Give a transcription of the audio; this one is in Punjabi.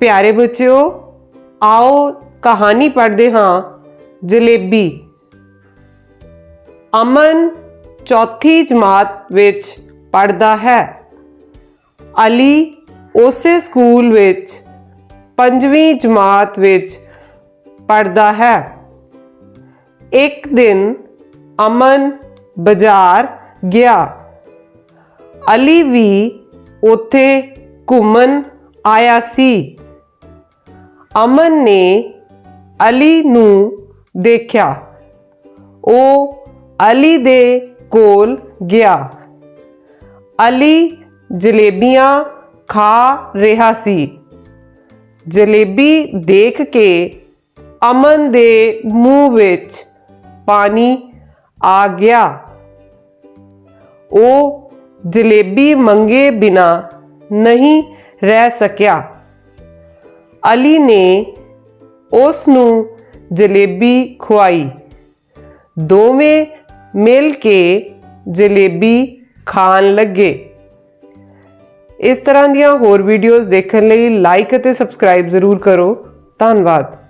ਪਿਆਰੇ ਬੱਚਿਓ, ਆਓ ਕਹਾਣੀ ਪੜ੍ਹਦੇ ਹਾਂ, ਜਲੇਬੀ। ਅਮਨ ਚੌਥੀ ਜਮਾਤ ਵਿੱਚ ਪੜ੍ਹਦਾ ਹੈ। ਅਲੀ ਉਸੇ ਸਕੂਲ ਵਿੱਚ ਪੰਜਵੀਂ ਜਮਾਤ ਵਿੱਚ ਪੜ੍ਹਦਾ ਹੈ। ਇੱਕ ਦਿਨ ਅਮਨ ਬਾਜ਼ਾਰ ਗਿਆ। ਅਲੀ ਵੀ ਉੱਥੇ ਘੁੰਮਣ ਆਇਆ ਸੀ। ਅਮਨ ਨੇ ਅਲੀ ਨੂੰ ਦੇਖਿਆ। ਉਹ ਅਲੀ ਦੇ ਕੋਲ ਗਿਆ। ਅਲੀ ਜਲੇਬੀਆਂ ਖਾ ਰਿਹਾ ਸੀ। ਜਲੇਬੀ ਦੇਖ ਕੇ ਅਮਨ ਦੇ ਮੂੰਹ ਵਿੱਚ ਪਾਣੀ ਆ ਗਿਆ। ਉਹ ਜਲੇਬੀ ਮੰਗੇ ਬਿਨਾ ਨਹੀਂ ਰਹਿ ਸਕਿਆ। ਅਲੀ ਨੇ ਉਸ ਨੂੰ ਜਲੇਬੀ ਖਵਾਈ ਦੋਵੇਂ ਮਿਲ ਕੇ ਜਲੇਬੀ ਖਾਣ ਲੱਗੇ। ਇਸ ਤਰ੍ਹਾਂ ਦੀਆਂ ਹੋਰ ਵੀਡੀਓਜ਼ ਦੇਖਣ ਲਈ ਲਾਈਕ ਅਤੇ ਸਬਸਕ੍ਰਾਈਬ ਜ਼ਰੂਰ ਕਰੋ। ਧੰਨਵਾਦ।